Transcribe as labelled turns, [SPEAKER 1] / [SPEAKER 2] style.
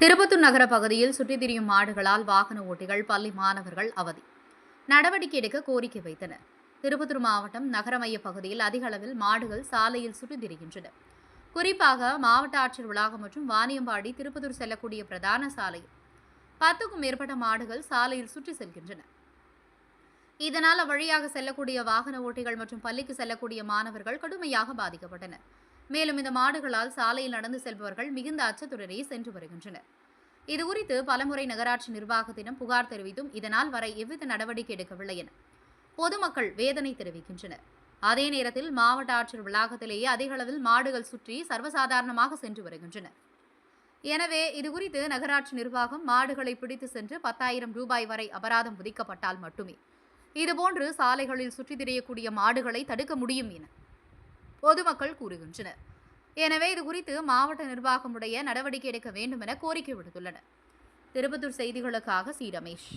[SPEAKER 1] திருப்பத்தூர் நகர பகுதியில் சுற்றித் திரியும் மாடுகளால் வாகன ஓட்டிகள் பள்ளி மாணவர்கள் அவதி. நடவடிக்கை எடுக்க கோரிக்கை வைத்தனர். திருப்பத்தூர் மாவட்டம் நகரமைய பகுதியில் அதிக அளவில் மாடுகள் சாலையில் சுற்றித் திரிகின்றன. குறிப்பாக மாவட்ட ஆட்சியர் வளாகம் மற்றும் வாணியம்பாடி திருப்பத்தூர் செல்லக்கூடிய பிரதான சாலையில் பத்துக்கும் மேற்பட்ட மாடுகள் சாலையில் சுற்றி செல்கின்றன. இதனால் அவ்வழியாக செல்லக்கூடிய வாகன ஓட்டிகள் மற்றும் பள்ளிக்கு செல்லக்கூடிய மாணவர்கள் கடுமையாக பாதிக்கப்பட்டனர். மேலும் இந்த மாடுகளால் சாலையில் நடந்து செல்பவர்கள் மிகுந்த அச்சத்துடனே சென்று வருகின்றனர். இதுகுறித்து பலமுறை நகராட்சி நிர்வாகத்திடம் புகார் தெரிவித்தும் இதனால் வரை எவ்வித நடவடிக்கை எடுக்கவில்லை என பொதுமக்கள் வேதனை தெரிவிக்கின்றனர். அதே நேரத்தில் மாவட்ட ஆட்சியர் வளாகத்திலேயே அதிக அளவில் மாடுகள் சுற்றி சர்வசாதாரணமாக சென்று வருகின்றன எனவே இதுகுறித்து நகராட்சி நிர்வாகம் மாடுகளை பிடித்து சென்று பத்தாயிரம் ரூபாய் வரை அபராதம் விதிக்கப்பட்டால் மட்டுமே. இதுபோன்று சாலைகளில் சுற்றித் திரியக்கூடிய மாடுகளை தடுக்க முடியும் என பொதுமக்கள் கூறுகின்றனர். எனவே இது குறித்து மாவட்ட நிர்வாகம் உடைய நடவடிக்கை எடுக்க வேண்டும் என கோரிக்கை விடுத்துள்ளனர். திருப்பத்தூர் செய்திகளுக்காக சி. ரமேஷ்.